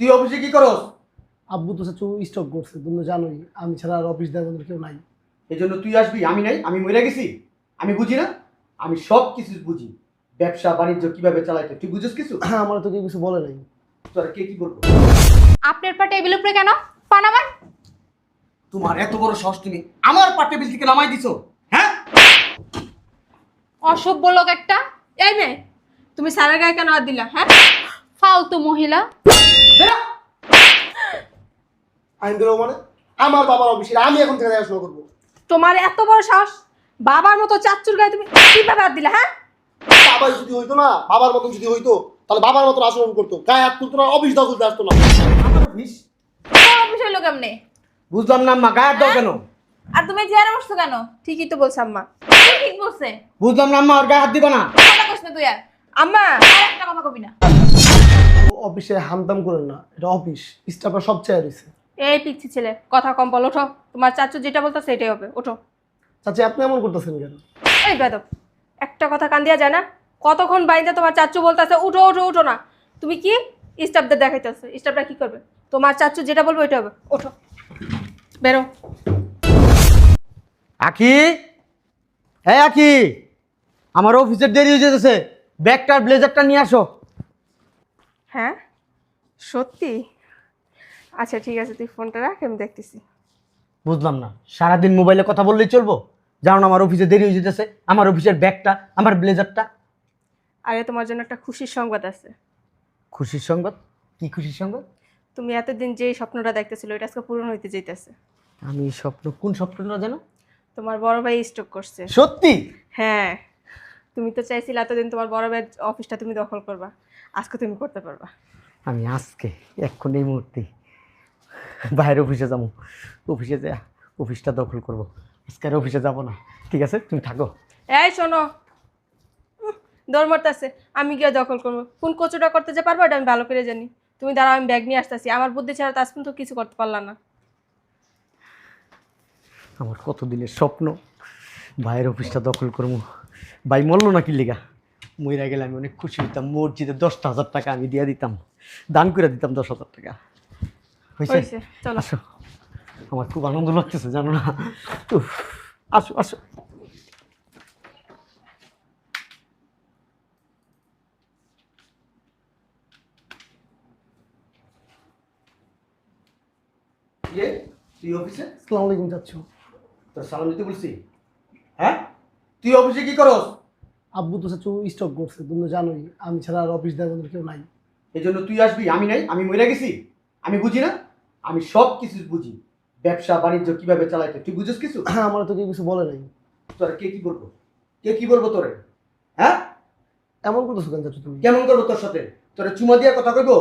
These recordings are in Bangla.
তুই অফিসে কি করস? আব্বু তো চাচু স্টক করছে তুমি জানোই আমি ছাড়া আর অফিস দেওয়ার কেউ নাই। এই জন্য তুই আসবি আমি নাই আমি মরে গেছি। আমি বুঝি না? আমি সব কিছু বুঝি। ব্যবসা বাণিজ্য কীভাবে চালাইতে তুই বুঝিস কিছু? হ্যাঁ আমার তো কেউ কিছু বলে নাই। তোরা কে কি বলব? আপনার পা টেবিল উপরে কেন? পান আমার তোমার এত বড় সাহস তুমি আমার পাটে বিল থেকে নামাই দিছো হ্যাঁ? অসভ্য লোক একটা। এই মেয়ে তুমি স্যারের গায়ে কেন হাত দিলা হ্যাঁ? ফালতু মহিলা। আইন মানে? আমার বাবার অফিসে আমি এখন থেকে দেখাশোনা করব। তোমার এত বড় সাহস? বাবার মতো চাচ্চুর গায়ে তুমি কীভাবে হাত দিলা হ্যাঁ? বাবা যদি হইতো না বাবার মতন যদি হইতো তাহলে বাবার মতন আচরণ করতো। গায়ে হাত তুলতো না অফিস দখলতে আসতো না। আমার অফিস? অফিস হইল কেমনে? বুঝলাম না আম্মা গায়ের দাও কেন? আর তুমি চেয়ারে বসছো কেন? ঠিকই তো বলছে আম্মা। ঠিক বলছে? বুঝলাম না আম্মা আর গায়ে হাত দিবা না। কথা কইস না তুই আর। আম্মা আর একটা কথা কবি না। অফিসে হামদাম করেন না এটা অফিস স্টাফরা সব চেয়ার রয়েছে। এই পিচ্ছি ছেলে কথা কম বল ওঠো। তোমার চাচু যেটা বলতো সেটাই হবে ওঠো। চাচি আপনি এমন করতেছেন কেন? এই বেদব একটা কথা কান দিয়া যায় না? কতক্ষণ বাইন্দে তোমার চাচু বলতেছে উঠো উঠো উঠো না। তুমি কি স্টাফদের দেখাইতেছো? স্টাফরা কি করবে? তোমার চাচু যেটা বলব ওইটা হবে ওঠো। বেরো। আকি? হ্যাঁ আকি আমার অফিসের দেরি হয়ে যেতেছে। ব্যাগটা ব্লেজারটা নিয়ে আসো। হ্যাঁ? সত্যি? আচ্ছা ঠিক আছে তুই ফোনটা রাখ আমি দেখতেছি। বুঝলাম না। সারাদিন মোবাইলে কথা বললেই চলবো? জানো না আমার অফিসে দেরি হয়ে যেতেছে। আমার অফিসের ব্যাগটা আমার ব্লেজারটা। আরে তোমার জন্য একটা খুশির সংবাদ আছে। খুশির সংবাদ? কি খুশির সংবাদ? তুমি এতদিন যে স্বপ্নটা দেখতেছিল এটা আজকে পূরণ হইতে যেতেছে আমি স্বপ্ন কোন স্বপ্নটা জানো? তোমার বড় ভাই স্ট্রোক করছে। সত্যি? হ্যাঁ। তুমি তো চাইছিলে এতদিন তোমার বড় ভাইয়ের অফিসটা তুমি দখল করবা। আজকে তুমি করতে পারবা। আমি আজকে এক্ষণ এই মুহূর্তে বাইরে অফিসে যাব। অফিসে যা অফিসটা দখল করব। আজকে আর অফিসে যাব না। ঠিক আছে? তুমি থাকো। এই শোনো দৌড় মারতেছে আমি গিয়ে দখল করব। কোন কচুটা করতে যে পারব এটা আমি ভালো করে জানি। তুমি দাঁড়াও আমি ব্যাগ নিয়ে আসতেছি। আমার বুদ্ধি ছাড়া তো আজ পর্যন্ত কিছু করতে পারলাম না। আমার কত দিনের স্বপ্ন? ভাইয়ের অফিসটা দখল করব। ভাই মরলো না কি লেগা? মইরা গেলে আমি অনেক খুশি হইতাম। মসজিদে দশটা হাজার টাকা আমি দিয়ে দিতাম। দান করে দিতাম দশ হাজার টাকা। হয়েছে আসো। আমার খুব আনন্দ লাগতেছে জানো না? আসো আসো। তুই অফিসে? আসসালামু আলাইকুম চাচ্ছু তোর সালাম দিতে বলছি। হ্যাঁ? তুই অফিসে কি করস? আব্বু তো চাচু স্টক করছে তুমি তো জানোই আমি ছাড়া আর অফিস দেওয়ার মতো কেউ নাই। এই জন্য তুই আসবি আমি নাই আমি মরে গেছি আমি বুঝি না? আমি সব কিছু বুঝি। ব্যবসা বাণিজ্য কীভাবে চালাইতে তুই বুঝিস কিছু? হ্যাঁ আমার তো কেউ কিছু বলে নাই। তোরা কে কি বলব? কে কি বলব তোরে? হ্যাঁ? এমন করতেছো কেন চাচু তুমি? কেমন করব তোর সাথে? তোরে চুমা দিয়া কথা কইবো?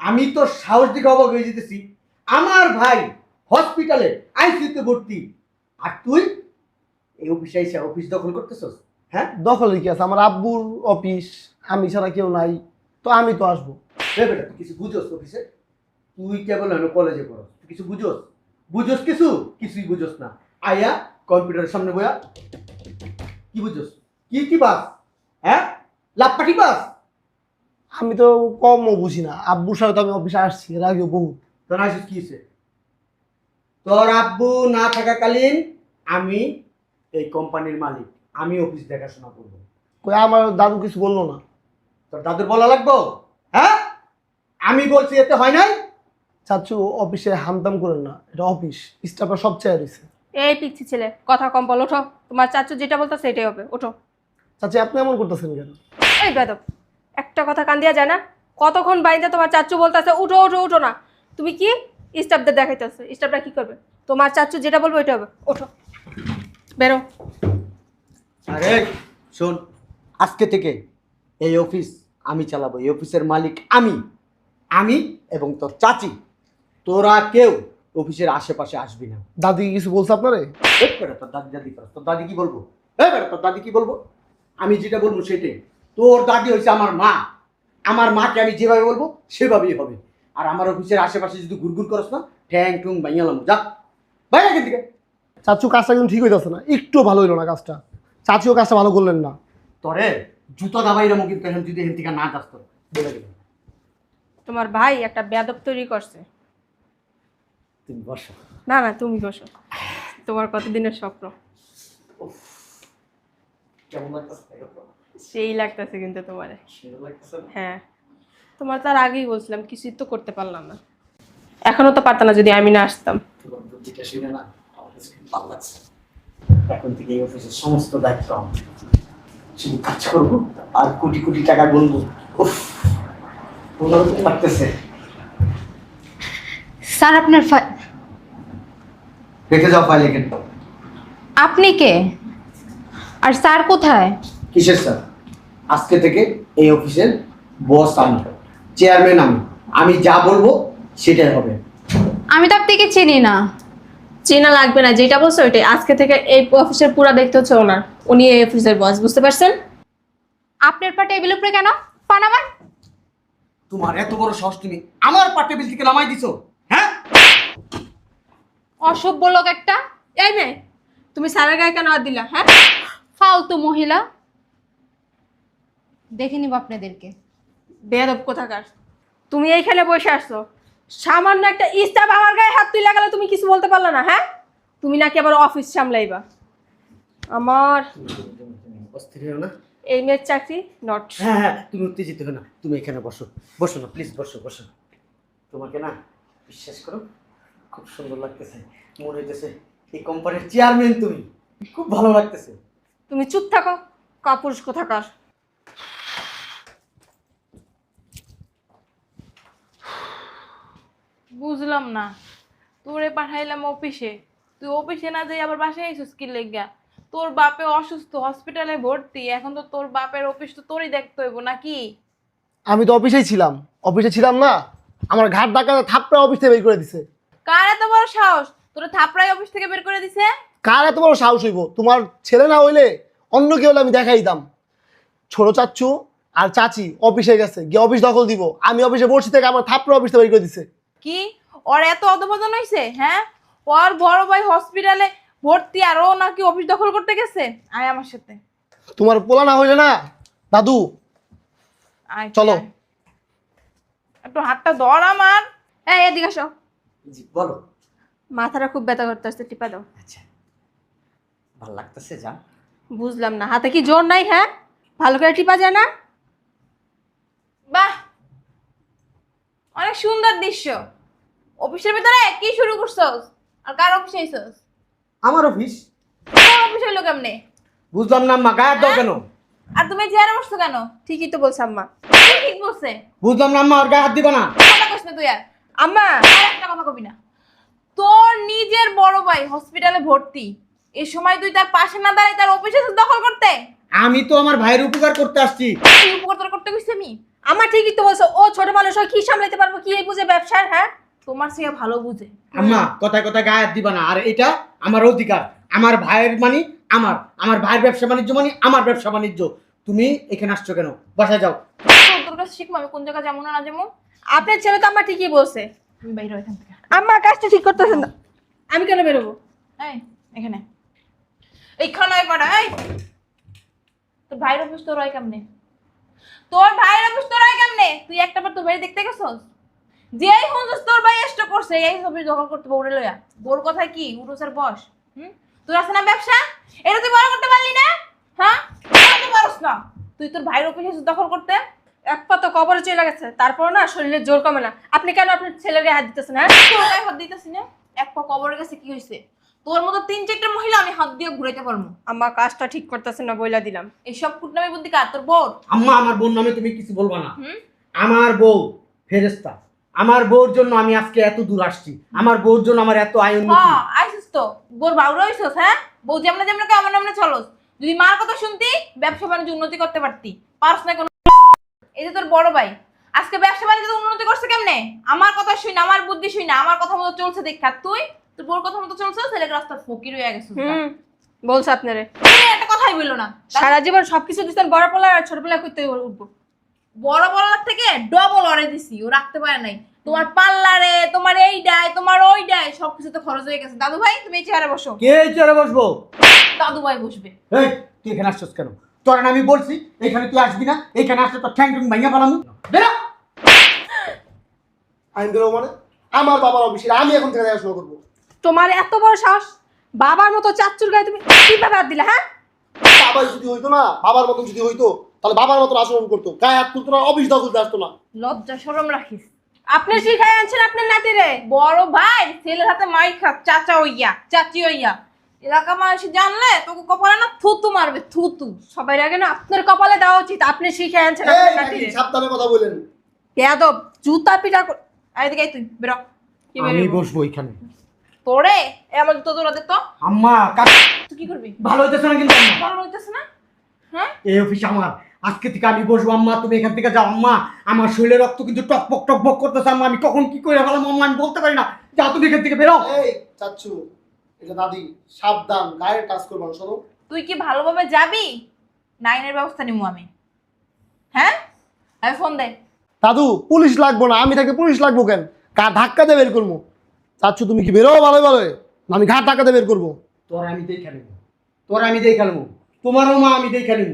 আমি তো সাহস দিকে অবাক হয়ে যেতেছি। আমার ভাই হসপিটালে আইসিউতে ভর্তি। আর তুই? এই অফিসে এসে অফিস দখল করতেছস? হ্যাঁ? দখলে কি আছে? আমার আব্বুর অফিস আমি ছাড়া কেউ নাই। তো আমি তো আসব। রে বেটা তুই কিছু বুঝোস অফিসে তুই কেবল আমি কলেজে পড়ো কিছু বুঝোস? বুঝোস কিছু? কিছুই বুঝোস না। আয়া কম্পিউটারের সামনে বয়া। কি বুঝোস? কি কি বাস? হ্যাঁ? লাভপাটি বাস? আমি তো কমও বুঝি না। আব্বুর সাথে তো আমি অফিসে আসছি এর আগেও বহুত। তোর আসিস কি হয়েছে তোর আব্বু না থাকাকালীন আমি এই কোম্পানির মালিক। আমি অফিস দেখাশোনা করব। কই আমার দাদু কিছু বলল না। তোর দাদুর বলা লাগবো? হ্যাঁ? আমি বলছি এতে হয় নাই? চাচু অফিসে হামদাম করেন না এটা অফিস স্টাফরা সব চেয়ার রয়েছে। এই পিচ্ছি ছেলে কথা কম বল ওঠো। তোমার চাচু যেটা বলতো সেটাই হবে ওঠো। চাচি আপনি এমন করতেছেন কেন? এই বেদব একটা কথা কান দিয়া যায় না? কতক্ষণ বাইন্দে তোমার চাচু বলতেছে উঠো উঠো উঠো না। তুমি কি স্টাফদের দেখাইতেছো? স্টাফরা কি করবে? তোমার চাচু যেটা বলবে ওইটা হবে ওঠো। বেরো। আরে শোন আজকে থেকে এই অফিস আমি চালাবো এই অফিসের মালিক আমি। আমি এবং তোর চাচি। তোরা কেউ অফিসের আশেপাশে আসবি না। দাদি কিছু বলছে আপনারে? এই তোর দাদি দাদি করো। তোর দাদি কি বলব? এই তোর দাদি কি বলব? আমি যেটা বলব সেটাই। তোর দাদি হয়েছে আমার মা। আমার মাকে আমি যেভাবে বলব সেভাবেই হবে। আর আমার অফিসের আশেপাশে যদি ঘুরঘুর করস না ঠ্যাং টুং বাইয়ালাম যা। বাইরে এখান থেকে। চাচু কাজটা কিন্তু ঠিক হইতেছে না। একটু ভালো হইল না কাজটা। চাচিও কাজটা ভালো করলেন না। তোরে জুতো দাবাই রামো কিন্তু এখন যদি এখান থেকে না যাস বলে গেলাম তোমার ভাই একটা বেদব তৈরি করছে। তুমি বসো। না না তুমি বসো। তোমার কতদিনের স্বপ্ন? কেমন লাগতেছে সেই লাগতেছে কিন্তু তোমার? হ্যাঁ। তোমার তার আগেই বলছিলাম কিছুই তো করতে পারলাম না। এখনও তো পারতাম না যদি আমি না আসতাম। না আমার কাছে খুব ভালো লাগছে এখন থেকে এই অফিসের সমস্ত দায়িত্ব আমার। শুধু কাজ করব আর কোটি কোটি টাকা গুনবো। ওনারও তো স্যার আপনার রেখে যাও ফাইল এখানে। আপনি কে? আর স্যার কোথায়? কিসের স্যার? আজকে থেকে এই অফিসের বস আমি। চেয়ারম্যান আমি। আমি যা বলব সেটাই হবে। আমি তো আপনাকে চিনি না। চেনা লাগবে না যেটা বলছো ওইটাই। আজকে থেকে এই অফিসের পুরা দেখতে হচ্ছে ওনার। উনি এই অফিসের বস বুঝতে পারছেন? আপনার পা টেবিল উপরে কেন? পান আমার তোমার এত বড় সাহস তুমি আমার পা টেবিল থেকে নামাই দিছো হ্যাঁ? অসভ্য লোক একটা। এই মেয়ে তুমি স্যারের গায়ে কেন আর দিলা হ্যাঁ? ফালতু মহিলা। দেখে নিব আপনাদেরকে। বেয়াদব কোথাকার। তুমি এইখানে বসে আসছো। সামান্য একটা স্টাফ আমার গায়ে হাত তুই লাগালে তুমি কিছু বলতে পারলে না হ্যাঁ? তুমি নাকি আবার অফিস সামলাইবা। আমার অস্থির হও না? এই মেয়ের চাকরি নট হ্যাঁ হ্যাঁ তুমি উত্তেজিত হো না। তুমি এখানে বসো। বসো না প্লিজ বসো বসো। তোমাকে না বিশ্বাস করো খুব সুন্দর লাগতেছে। মনে হইতেছে এই কোম্পানির চেয়ারম্যান তুমি। খুব ভালো লাগতেছে। তুমি চুপ থাকো কাপুরুষ কোথাকার। বুঝলাম না। তোরে পাঠাইলাম অফিসে। তুই অফিসে না যাই আবার বাসায় আইসিস কি লেগা? তোর বাপে অসুস্থ হসপিটালে ভর্তি। এখন তো তোর বাপের অফিস তো তোরই দেখতে হইব নাকি? আমি তো অফিসেই ছিলাম। অফিসে ছিলাম না আমার ঘাট ডাকা থাপড়া অফিস থেকে বের করে দিছে। কার এত বড় সাহস? তোর থাপড়াই অফিস থেকে বের করে দিছে? কার এত বড় সাহস হইব? তোমার ছেলে না হইলে অন্য কেউ হলে আমি দেখাই দিতাম। ছোট চাচ্চু আর চাচি অফিসে গেছে গিয়ে অফিস দখল দিব। আমি অফিসে বসে থেকে আমার থাপড়া অফিস থেকে বের করে দিছে। কি? ওর এত অধপতন হইছে হ্যাঁ? ওর বড় ভাই হসপিটালে ভর্তি আর ও নাকি অফিস দখল করতে গেছে? আয় আমার সাথে। তোমার পোলা না হইলে না? দাদু। আয় চলো। আয়। একটু হাতটা ধর আমার। এই এদিকে আসো। জি বলো। মাথাটা খুব ব্যথা করতে আসছে টিপা দাও। আচ্ছা। ভালো লাগতেছে যা বুঝলাম না হাতে কি জোর নাই হ্যাঁ? ভালো করে টিপা যায় না? বাহ! অনেক সুন্দর দৃশ্য। অফিসের ভিতরে কি শুরু করছস? আর কার অফিসে আইছস? আমার অফিস। তোর অফিসে হইল কেমনে? বুঝলাম না আম্মা গায়ের দাও কেন? আর তুমি চেয়ারে বসছো কেন? ঠিকই তো বলছে আম্মা। ঠিক বলছে? বুঝলাম না আম্মা ওর গায়ে হাত দিবা না। কথা কইস না তুই আর। আম্মা! আর একটা কথা কবি না। তোর নিজের বড় ভাই হসপিটালে ভর্তি। এই সময় তুই তার পাশে না দাঁড়াই তার অফিসে দখল করতে? আমি তো আমার ভাইয়ের উপকার করতে আসছি। উপকার করতে কইছি আমি? আমার ঠিকই তো বলছো ও ছোট মানুষ হয় কি সামলাতে পারব? কি এই বুঝে ব্যবসার হ্যাঁ? তোমার সে ভালো বুঝে। আম্মা কথায় কথায় গায়ে হাত দিবা না। আর এটা আমার অধিকার। আমার ভাইয়ের মানি আমার। আমার ভাইয়ের ব্যবসা বাণিজ্য মানি আমার ব্যবসা বাণিজ্য। তুমি এখানে আসছো কেন? বাসায় যাও। তোর- তোর কাছে শিখব আমি কোন জায়গায় যেমন না যেমন আপনার ছেলে তো আমার ঠিকই বলছে। তুমি বাইরে এখান থেকে আম্মা কাজটা ঠিক করতেছেন না। আমি কেন বেরোবো? এই এখানে। এইখানে করা এই। তোর ভাইয়ের অফিস তোর হয় কেমনে? তোর ভাইয়ের অফিস তোর হয় কেমনে? তুই একটা বার তোর ভাই দেখতে গেছস? যেই হুঁজুস তোর ভাই এষ্ট করছে, এই অফিস দখল করতে বউরে লইয়া। বোর কথা কি? উঠো স্যার বস। হুম? তোর আছে না ব্যবসা? এটা তুই বড় করতে পারলি না? হ্যাঁ? তুই পারস না। তুই তোর ভাইয়ের অফিস দখল করতে? এক পা তো কবরে চলে গেছে। তারপর না শরীরের জোর কমে না। আপনি কেন আপনার ছেলের হাত দিতেছেন হ্যাঁ? তোর গায়ে হাত দিতেছি না? এক পা কবরের গেছে, কি হয়েছে তোর মতো তিন চারটা মহিলা দিয়ে ঘুরাইতে পারব। আম্মা কাজটা ঠিক করতেছেন না বইলা দিলাম। এইসব কুটনামি বুদ্ধি কার তোর বোর আম্মা আমার বোন নামে তুমি কিছু বলবা না। আমার বউ ফেরেস্তা আমার বউর জন্য আমি আজকে এত দূর আসছি। আমার বউর জন্য আমার এত আয় উন্নতি। হ্যাঁ আইসিস তো। বোর ভাউরা হইছস হ্যাঁ? বউ যেমন যেমন কে আমার নামে চলস। যদি মার কথা শুনতি ব্যবসা বাণিজ্য উন্নতি করতে পারতি। পারস না কোনো এই যে তোর বড় ভাই। আজকে ব্যবসা বাণিজ্য উন্নতি করছে কেমনে? আমার কথা শুই না আমার বুদ্ধি শুই না আমার কথা মতো চলছে দেখা। তুই তোর বোর কথা মতো চলছে ছেলেকে রাস্তার ফকির হয়ে গেছিস। হুম। বলছে আপনারে। একটা কথাই বলল না। সারা জীবন সবকিছু দিচ্ছেন বড় পোলা আর ছোট পোলা করতে উঠবো। বড় বলার থেকে ডবল অরে দিছি ও রাখতে পারে নাই। তোমার পার্লারে তোমার এই ডায় তোমার ওই ডায় সবকিছু তো খরচ হয়ে গেছে। দাদু ভাই তুমি এই চেয়ারে বসো। কে এই চেয়ারে বসবো? দাদু ভাই বসবে। এই তুই এখানে আসছিস কেন? তোর না আমি বলছি এখানে তুই আসবি না এখানে আসলে তোর ঠ্যাং ট্যাং ভাঙিয়া পালাম বেরা। আইন মানে? আমার বাবার অফিসে আমি এখন থেকে দেখাশোনা করব। তোমার এত বড় সাহস? বাবার মতো চাচ্চুর গায়ে তুমি কীভাবে হাত দিলে হ্যাঁ? বাবার যদি হইতো না বাবার মতন যদি হইতো তাহলে বাবার মতন আচরণ করতো। গায়ে হাত তুলতো না অফিস দখলতে আসতো না। লজ্জা শরম রাখিস। আপনি শিখাই আনছেন আপনার নাতিরে বড় ভাই ছেলের হাতে মাইর খা চাচা হইয়া চাচি হইয়া। এলাকা মানুষ জানলে তোকে কপালে না থুতু মারবে থুতু। সবাই আগে না আপনার কপালে দেওয়া উচিত আপনি শিখাই আনছেন আপনার নাতিরে সাবধানে কথা বলেন। বেয়াদব জুতা পিটা কর- আয় দিকে তুই বেরো। কি আমি বসবো এখানে। তোরে? এ আমার জুতো জোড়া দে তো। আম্মা কাকা তুই কি করবি? ভালো হইতেছে না কিন্তু আম্মা। ভালো হইতেছে না? হ্যাঁ? এই অফিস আমার। আজকে থেকে আমি বসবো আম্মা তুমি এখান থেকে যাও আম্মা। আমার শরীরে রক্ত কিন্তু টকবক টকবক করতেছে আম্মা। আমি কখন কি করে ফেলাম আম্মা আমি বলতে পারি না। যাও তুমি এখান থেকে বেরো। এই চাচ্ছু এটা দাদি সাবধান গায়ে টাচ করব না শোনো। তুই কি ভালোভাবে যাবি? নাইনের ব্যবস্থা নিবো আমি। হ্যাঁ? আমি ফোন দে। দাদু পুলিশ লাগবো না আমি তাকে পুলিশ লাগবো কেন? গা ধাক্কা দিয়ে বের করব। চাচ্ছু তুমি কি বেরো? ভালো ভালো আমি ঘা ধাক্কা দিয়ে বের করব। তোর আমি দেখে নেব। তোর আমি দেখে নেব। তোমারও মা আমি দেখে নেব।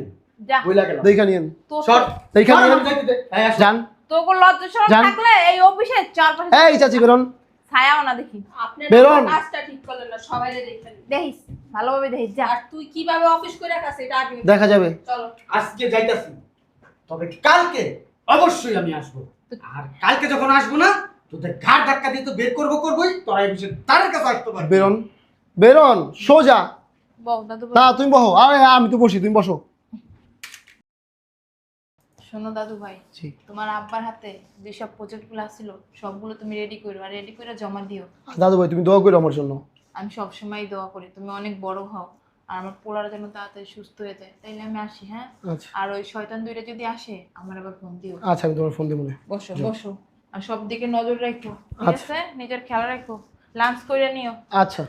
গেল দেখা নিয়েন। সর। দেখে নিয়েন। আমি যাইতে দে। এই, আসো। যান। তোকে লজ্জা শরম থাকলে এই অফিসে চারপাশে এই চাচি বেরোন। ছায়াও না দেখি। আপনার বেরোন। কাজটা ঠিক করলেন না সবাই দেখেন দেখিস ভালোভাবে দেখিস যা। আর তুই কীভাবে অফিস করে রাখাস এটা আগে দেখা যাবে। চলো। আজকে যাইতাছি। তবে কালকে অবশ্যই আমি আসব। আর কালকে যখন আসব না তোদের ঘাট ধাক্কা দিয়ে তো বের করব করবোই তোরা এই বিষয়ে কাছে আসতে পারবি। বেরোন। বেরোন সোজা। দাদু না তুমি বসো। আরে আমি তো বসি তুমি বসো। শোনো দাদু ভাই জি। তোমার আব্বার হাতে যেসব প্রজেক্টগুলো আসছিল সবগুলো তুমি রেডি করো আর রেডি করে জমা দিও। দাদু ভাই তুমি দোয়া করো আমার জন্য। আমি সবসময় দোয়া করি তুমি অনেক বড় হও আর আমার পোলার যেন তাড়াতাড়ি সুস্থ হয়ে যায়। তাইলে আমি আসি হ্যাঁ? আচ্ছা। আর ওই শয়তান দুইটা যদি আসে আমার আবার ফোন দিও। আচ্ছা আমি তোমার ফোন দিব মনে বসো বসো। আর সব দিকে নজর রাখো ঠিক আচ্ছা। আছে? নিজের খেয়াল রাখো। লাঞ্চ করে নিও। আচ্ছা।